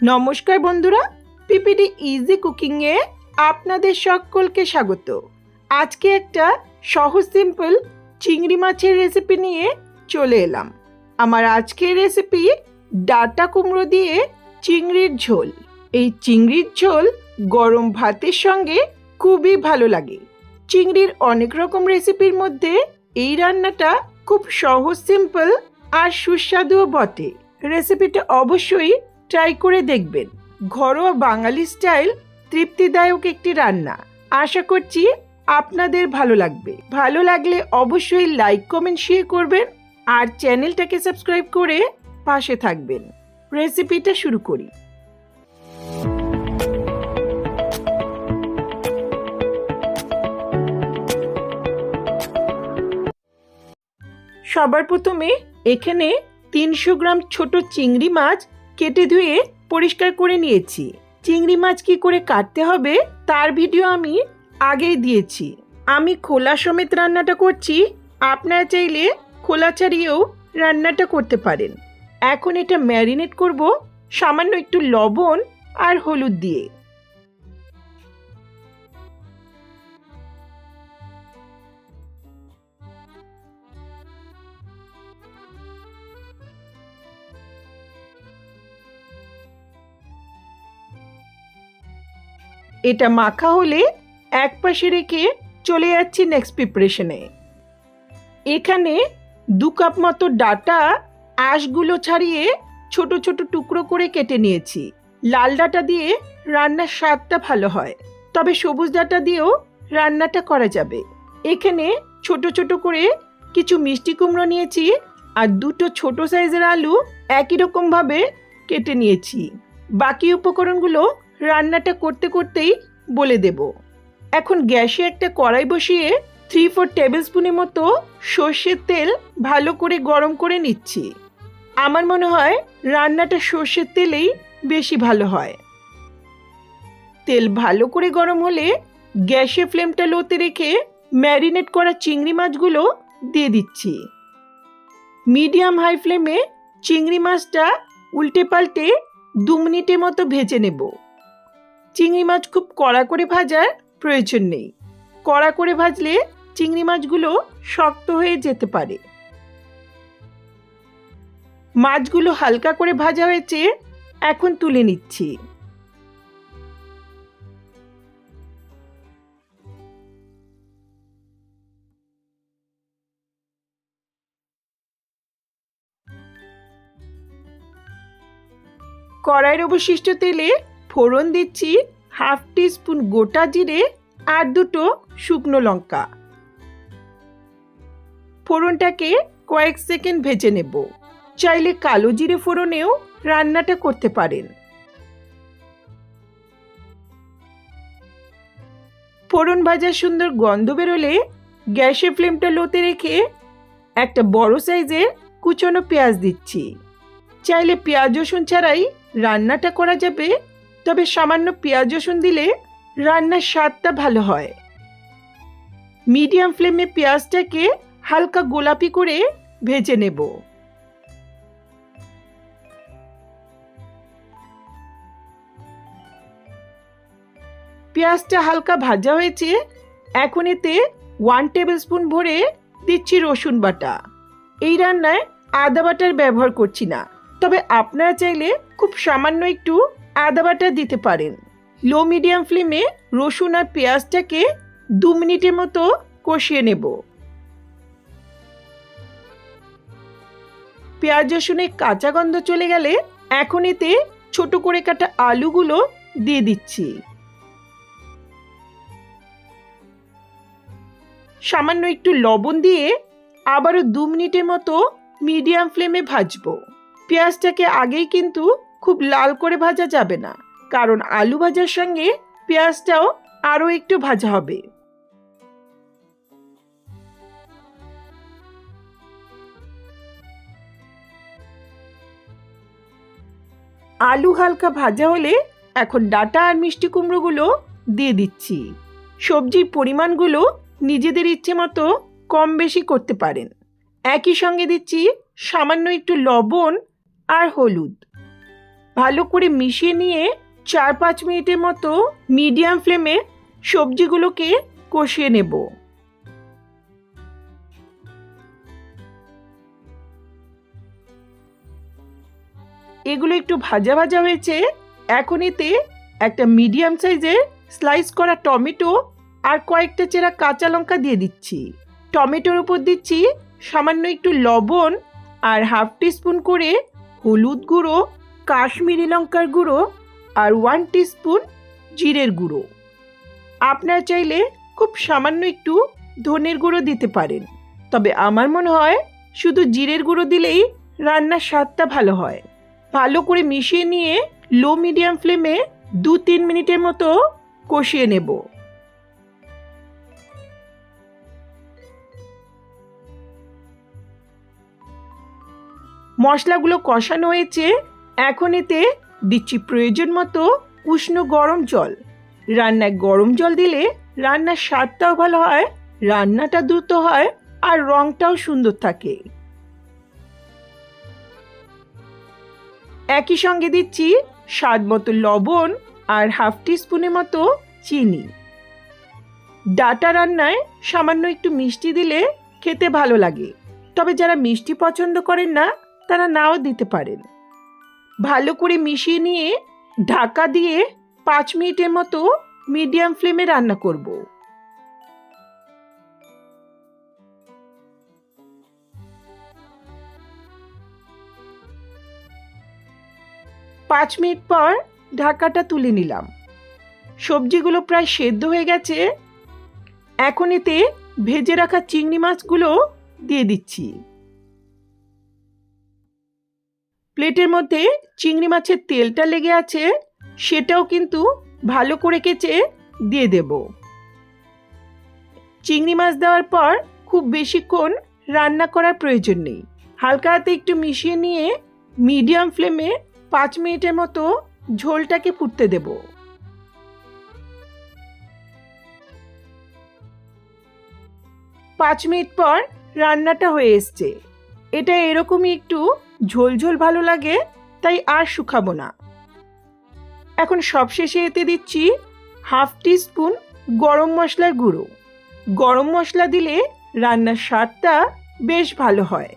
নমস্কার বন্ধুরা, PPD easy কুকিংয়ে আপনাদের সকলকে স্বাগত। আজকে একটা সহজ সিম্পল চিংড়ি মাছের রেসিপি নিয়ে চলে এলাম। আমার আজকের রেসিপি ডাটা কুমড়ো দিয়ে চিংড়ির ঝোল। এই চিংড়ির ঝোল গরম ভাতের সঙ্গে খুবই ভালো লাগে। চিংড়ির অনেক রকম রেসিপির মধ্যে এই রান্নাটা খুব সহজ সিম্পল আর সুস্বাদুও বটে। রেসিপিটা অবশ্যই ট্রাই করে দেখবেন। ঘরোয়া বাঙালি স্টাইল তৃপ্তিদায়ক একটি রান্না। আশা করছি আপনাদের ভালো লাগবে। ভালো লাগলে অবশ্যই লাইক কমেন্ট শেয়ার করবেন আর চ্যানেলটাকে সাবস্ক্রাইব করে পাশে থাকবেন। রেসিপিটা শুরু করি। সবার প্রথমে এখানে তিনশো গ্রাম ছোট চিংড়ি মাছ কেটে ধুয়ে পরিষ্কার করে নিয়েছি। চিংড়ি মাছ কি করে কাটতে হবে তার ভিডিও আমি আগেই দিয়েছি। আমি খোলা সমেত রান্নাটা করছি, আপনারা চাইলে খোলা ছাড়িয়েও রান্নাটা করতে পারেন। এখন এটা ম্যারিনেট করব সামান্য একটু লবণ আর হলুদ দিয়ে। এটা মাখা হলে এক পাশে রেখে চলে যাচ্ছি নেক্সট প্রিপারেশনে এখানে দু কাপ মতো ডাটা আঁশগুলো ছাড়িয়ে ছোট ছোট টুকরো করে কেটে নিয়েছি। লাল ডাটা দিয়ে রান্নার স্বাদটা ভালো হয়, তবে সবুজ ডাটা দিয়েও রান্নাটা করা যাবে। এখানে ছোট ছোট করে কিছু মিষ্টি কুমড়ো নিয়েছি আর দুটো ছোট সাইজের আলু একই রকমভাবে কেটে নিয়েছি। বাকি উপকরণগুলো রান্নাটা করতে করতেই বলে দেব। এখন গ্যাসে একটা কড়াই বসিয়ে থ্রি ফোর টেবিল স্পুনের মতো সর্ষের তেল ভালো করে গরম করে নিচ্ছি। আমার মনে হয় রান্নাটা সর্ষের তেলেই বেশি ভালো হয়। তেল ভালো করে গরম হলে গ্যাসে ফ্লেমটা লোতে রেখে ম্যারিনেট করা চিংড়ি মাছগুলো দিয়ে দিচ্ছি। মিডিয়াম হাই ফ্লেমে চিংড়ি মাছটা উল্টে পাল্টে দু মিনিটের মতো ভেজে নেব। চিংড়ি মাছ খুব কড়া করে ভাজার প্রয়োজন নেই। কড়া করে ভাজলে চিংড়ি মাছগুলো শক্ত হয়ে যেতে পারে। মাছগুলো হালকা করে ভাজা হয়েছে, এখন তুলে নিচ্ছি। কড়াইয়ের অবশিষ্ট তেলে ফোড়ন দিচ্ছি হাফ স্পুন গোটা জিরে আর দুটো শুকনো লঙ্কা। ফোড়নটাকে কয়েক সেকেন্ড ভেজে নেব। চাইলে কালো জিরে ফোড়নেও রান্নাটা করতে পারেন। ফোড়ন ভাজার সুন্দর গন্ধ বেরোলে গ্যাসের ফ্লেমটা লোতে রেখে একটা বড় সাইজের কুচনো পেঁয়াজ দিচ্ছি। চাইলে পেঁয়াজ রসুন ছাড়াই রান্নাটা করা যাবে তবে সামান্য পেঁয়াজ রসুন দিলে রান্নার স্বাদটা ভালো হয়। মিডিয়াম ফ্লেমে পেঁয়াজটাকে হালকা গোলাপি করে ভেজে নেব। পেঁয়াজটা হালকা ভাজা হয়েছে, এখন এতে ওয়ান টেবিল স্পুন ভরে দিচ্ছি রসুন বাটা। এই রান্নায় আদা বাটার ব্যবহার করছি না, তবে আপনারা চাইলে খুব সামান্য একটু আদা বাটা দিতে পারেন। লো মিডিয়াম ফ্লেমে রসুন আর পেঁয়াজটাকে দু মিনিটের মতো কষিয়ে নেব। পেঁয়াজ রসুনের কাঁচা গন্ধ চলে গেলে এখন এতে ছোট করে কাটা আলুগুলো দিয়ে দিচ্ছি। সামান্য একটু লবণ দিয়ে আবারও দু মিনিটের মতো মিডিয়াম ফ্লেমে ভাজবো। পেঁয়াজটাকে আগেই কিন্তু খুব লাল করে ভাজা যাবে না, কারণ আলু ভাজার সঙ্গে পেঁয়াজটাও আরও একটু ভাজা হবে। আলু হালকা ভাজা হলে এখন ডাটা আর মিষ্টি কুমড়োগুলো দিয়ে দিচ্ছি। সবজির পরিমাণগুলো নিজেদের ইচ্ছে মতো কম বেশি করতে পারেন। একই সঙ্গে দিচ্ছি সামান্য একটু লবণ আর হলুদ। ভালো করে মিশিয়ে নিয়ে চার পাঁচ মিনিটের মতো মিডিয়াম ফ্লেমে সবজিগুলোকে কষিয়ে নেব। এগুলো একটু ভাজা ভাজা হয়েছে। এখন এতে একটা মিডিয়াম সাইজের স্লাইস করা টমেটো আর কয়েকটা চেরা কাঁচা লঙ্কা দিয়ে দিচ্ছি। টমেটোর উপর দিচ্ছি সামান্য একটু লবণ আর হাফ টিস্পুন করে হলুদ গুঁড়ো কাশ্মীরি লঙ্কার গুঁড়ো আর ওয়ান টিস্পুন জিরের গুঁড়ো। আপনারা চাইলে খুব সামান্য একটু ধনের গুঁড়ো দিতে পারেন। তবে আমার মনে হয় শুধু জিরের গুঁড়ো দিলেই রান্নার স্বাদটা ভালো হয়। ভালো করে মিশিয়ে নিয়ে লো মিডিয়াম ফ্লেমে দু তিন মিনিটের মতো কষিয়ে নেব। মশলাগুলো কষানো হয়েছে এখন এতে দিচ্ছি প্রয়োজন মতো উষ্ণ গরম জল। রান্নায় গরম জল দিলে রান্নার স্বাদটাও ভালো হয়, রান্নাটা দ্রুত হয় আর রঙটাও সুন্দর থাকে। একই সঙ্গে দিচ্ছি স্বাদ মতো লবণ আর হাফ টিস্পুনের মতো চিনি। ডাটা রান্নায় সামান্য একটু মিষ্টি দিলে খেতে ভালো লাগে, তবে যারা মিষ্টি পছন্দ করেন না, তারা নাও দিতে পারেন। ভালো করে মিশিয়ে নিয়ে ঢাকা দিয়ে পাঁচ মিনিটের মতো মিডিয়াম ফ্লেমে রান্না করব। পাঁচ মিনিট পর ঢাকাটা তুলে নিলাম। সবজিগুলো প্রায় সেদ্ধ হয়ে গেছে। এখন এতে ভেজে রাখা চিংড়ি মাছগুলো দিয়ে দিচ্ছি। প্লেটের মধ্যে চিংড়ি মাছের তেলটা লেগে আছে, সেটাও কিন্তু ভালো করে কেচে দিয়ে দেব। চিংড়ি মাছ দেওয়ার পর খুব বেশিক্ষণ রান্না করার প্রয়োজন নেই। হালকা হাতে একটু মিশিয়ে নিয়ে মিডিয়াম ফ্লেমে পাঁচ মিনিটের মতো ঝোলটাকে ফুটতে দেব। পাঁচ মিনিট পর রান্নাটা হয়ে এসছে। এটা এরকমই একটু ঝোল ঝোল ভালো লাগে, তাই আর শুকাবো না। এখন সবশেষে এতে দিচ্ছি হাফ টিস্পুন গরম মশলার গুঁড়ো। গরম মশলা দিলে রান্নার স্বাদটা বেশ ভালো হয়।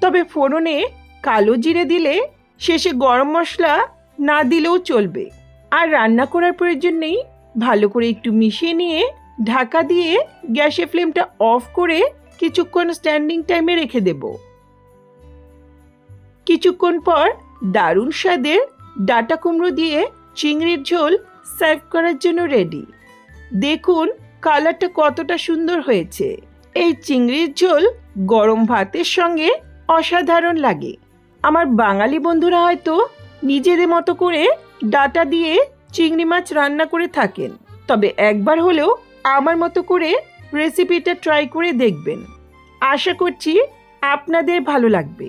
তবে ফোড়নে কালো জিরে দিলে শেষে গরম মশলা না দিলেও চলবে। আর রান্না করার প্রয়োজন নেই, ভালো করে একটু মিশিয়ে নিয়ে ঢাকা দিয়ে গ্যাসের ফ্লেমটা অফ করে কিছুক্ষণ স্ট্যান্ডিং টাইমে রেখে দেব। কিছুক্ষণ পর দারুণ স্বাদের ডাটা কুমড়ো দিয়ে চিংড়ির ঝোল সার্ভ করার জন্য রেডি। দেখুন কালারটা কতটা সুন্দর হয়েছে। এই চিংড়ির ঝোল গরম ভাতের সঙ্গে অসাধারণ লাগে। আমার বাঙালি বন্ধুরা হয়তো নিজেদের মতো করে ডাটা দিয়ে চিংড়ি মাছ রান্না করে থাকেন। তবে একবার হলেও আমার মতো করে রেসিপিটা ট্রাই করে দেখবেন। আশা করছি আপনাদের ভালো লাগবে।